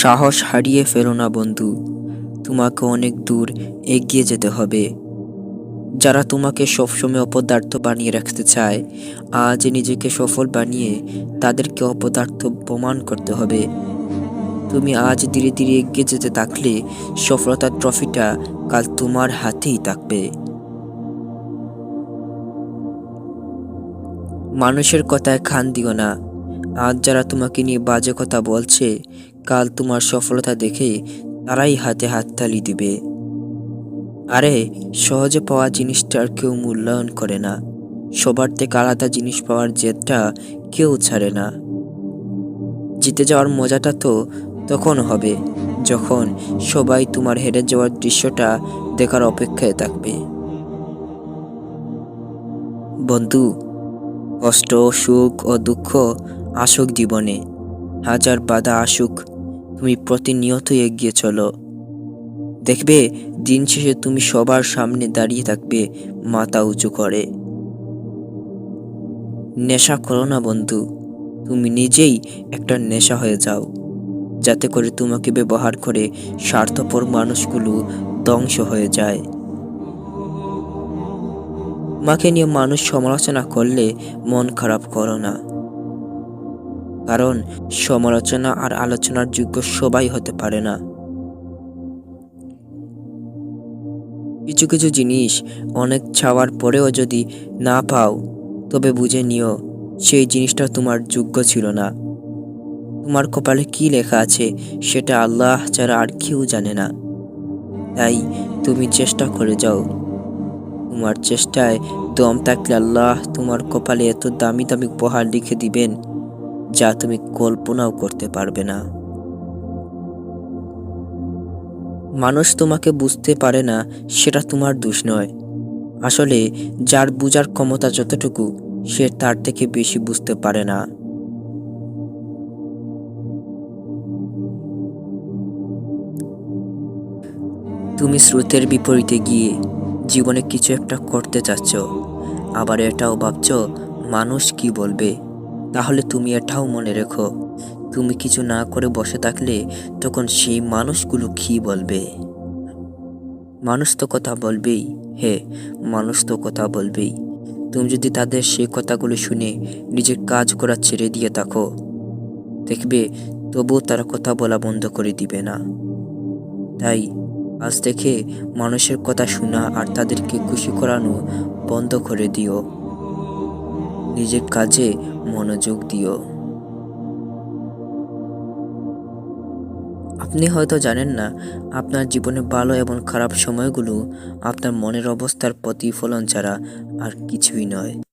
সাহস হারিয়ে ফেলো না, বন্ধু। তোমাকে অনেক দূর এগিয়ে যেতে হবে। যারা তোমাকে সবসময় অপদার্থ বানিয়ে রাখতে চায় আজ নিজেকে সফল বানিয়ে তাদেরকে অপদার্থ প্রমাণ করতে হবে। তুমি আজ ধীরে ধীরে এগিয়ে যেতে থাকলে সফলতার ট্রফিটা কাল তোমার হাতেই থাকবে। মানুষের কথায় খান দিও না। আজ যারা তোমাকে নিয়ে বাজে কথা বলছে কাল তোমার সফলতা দেখে তারাই হাতে হাততালি দিবে। আরে, সহজে পাওয়া জিনিসটার কেউ মূল্যায়ন করে না। সবার থেকে আলাদা জিনিস পাওয়ার জেদটা কেউ ছাড়ে না। জিতে যাওয়ার মজাটা তো তখন হবে, যখন সবাই তোমার হেরে যাওয়ার দৃশ্যটা দেখার অপেক্ষায় থাকবে। বন্ধু, কষ্ট, সুখ ও দুঃখ আসুক জীবনে। হাজার বাধা আসুক তুমি প্রতিনিয়ত এগিয়ে চলো। দেখবে, দিন শেষে তুমি সবার সামনে দাঁড়িয়ে থাকবে, মাথা উঁচু করে। নেশা করো না বন্ধু, তুমি নিজেই একটা নেশা হয়ে যাও। যাতে করে তোমাকে ব্যবহার করে স্বার্থপর মানুষগুলো ধ্বংস হয়ে যায়। মাকে নিয়ে মানুষ সমালোচনা করলে মন খারাপ করো না। কারণ সমালোচনা আর আলোচনার যোগ্য সবাই হতে পারে না। কিছু কিছু জিনিস অনেক চাওয়ার পরেও যদি না পাও, তবে বুঝে নিও, সেই জিনিসটা তোমার যোগ্য ছিল না। তোমার কপালে কি লেখা আছে, সেটা আল্লাহ ছাড়া আর কেউ জানে না। তাই তুমি চেষ্টা করে যাও। তোমার চেষ্টায় দম থাকলে আল্লাহ তোমার কপালে এত দামি দামি উপহার লিখে দিবেন। যা তুমি কল্পনাও করতে পারবে না। মানুষ তোমাকে বুঝতে পারে না, সেটা তোমার দোষ নয়। আসলে যার বুঝার ক্ষমতা যতটুকু, সে তার থেকে বেশি বুঝতে পারে না। তুমি স্রোতের বিপরীতে গিয়ে জীবনে কিছু একটা করতে চাচ্ছ, আবার এটাও ভাবছ, মানুষ কি বলবে? তাহলে তুমি এটাও মনে রেখো। তুমি কিছু না করে বসে থাকলে তখন সেই মানুষগুলো কি বলবে? মানুষ তো কথা বলবেই। হে, মানুষ তো কথা বলবেই। তুমি যদি তাদের সেই কথাগুলো শুনে নিজের কাজ করা ছেড়ে দিয়ে থাকো, দেখবে তবুও তারা কথা বলা বন্ধ করে দিবে না। তাই আজ থেকে মানুষের কথা শোনা আর তাদেরকে খুশি করানো বন্ধ করে দিও। নিজের কাজে মনোযোগ দিও। আপনি হয়তো জানেন না, আপনার জীবনে ভালো এবং খারাপ সময়গুলো আপনার মনের অবস্থার প্রতিফলন ছাড়া আর কিছুই নয়।